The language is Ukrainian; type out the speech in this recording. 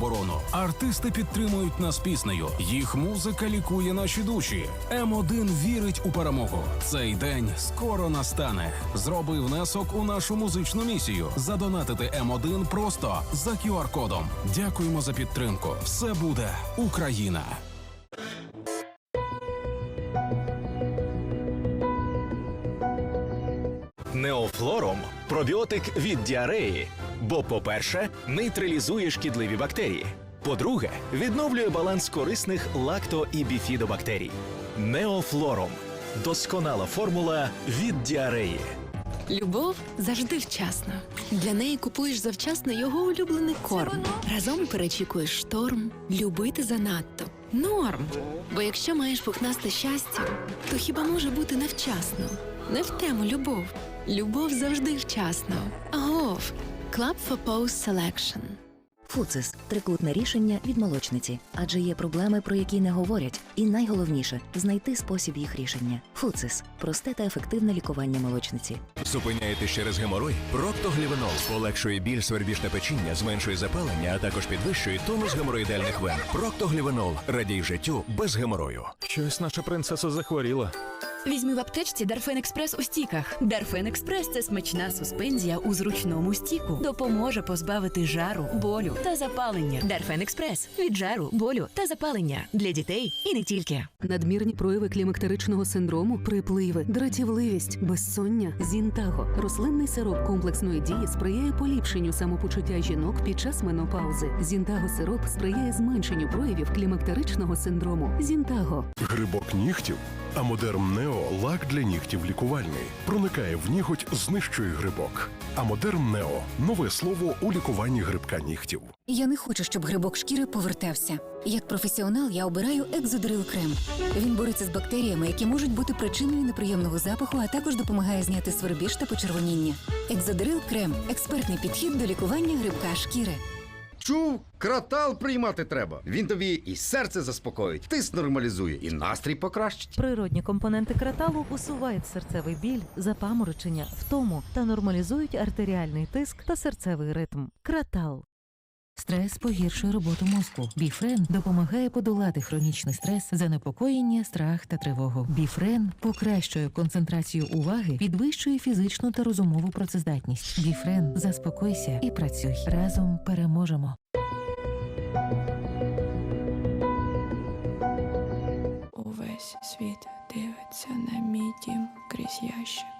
оборону. Артисти підтримують нас піснею. Їх музика лікує наші душі. М1 вірить у перемогу. Цей день скоро настане. Зроби внесок у нашу музичну місію. Задонатити М1 просто за QR-кодом. Дякуємо за підтримку. Все буде Україна. Неофлором пробіотик від діареї. Бо, по-перше, нейтралізує шкідливі бактерії. По-друге, відновлює баланс корисних лакто і біфідобактерій. Неофлором досконала формула від діареї. Любов завжди вчасно. Для неї купуєш завчасно його улюблений корм. Разом перечікуєш шторм, любити занадто. Норм. Бо якщо маєш пухнасте щастя, то хіба може бути невчасно? Не в тему любов. Любов завжди вчасно. Агов. Club for Post Selection. Фуцис трикутне рішення від молочниці, адже є проблеми, про які не говорять, і найголовніше знайти спосіб їх рішення. Фуцис просте та ефективне лікування молочниці. Зупиняєтесь через геморой? Проктоглівенол полегшує біль, свербіж та печіння, зменшує запалення, а також підвищує тонус геморроїдальних вен. Проктоглівенол радій життю без геморою. Щось наша принцеса захворіла. Візьми в аптечці Дарфен Експрес у стіках. Дарфен Експрес це смачна суспензія у зручному стіку. Допоможе позбавити жару, болю та запалення. Дарфен Експрес від жару, болю та запалення для дітей і не тільки. Надмірні прояви клімактеричного синдрому, припливи, дратівливість, безсоння, зінтаго. Рослинний сироп комплексної дії сприяє поліпшенню самопочуття жінок під час менопаузи. Зінтаго сироп сприяє зменшенню проявів клімактеричного синдрому. Зінтаго. Грибок нігтів. Амодерм Нео лак для нігтів лікувальний. Проникає в ніготь, знищує грибок. Амодерм Нео нове слово у лікуванні грибка нігтів. Я не хочу, щоб грибок шкіри повертався. Як професіонал, я обираю екзодрил крем. Він бореться з бактеріями, які можуть бути причиною неприємного запаху, а також допомагає зняти свербіж та почервоніння. Екзодрил крем експертний підхід до лікування грибка шкіри. Чув, кратал приймати треба. Він тобі і серце заспокоїть, тиск нормалізує, і настрій покращить. Природні компоненти краталу усувають серцевий біль, запаморочення, втому та нормалізують артеріальний тиск та серцевий ритм. Кратал. Стрес погіршує роботу мозку. Біфрен допомагає подолати хронічний стрес, занепокоєння, страх та тривогу. Біфрен покращує концентрацію уваги, підвищує фізичну та розумову працездатність. Біфрен, заспокойся і працюй. Разом переможемо. Увесь світ дивиться на мій дім крізь ящик.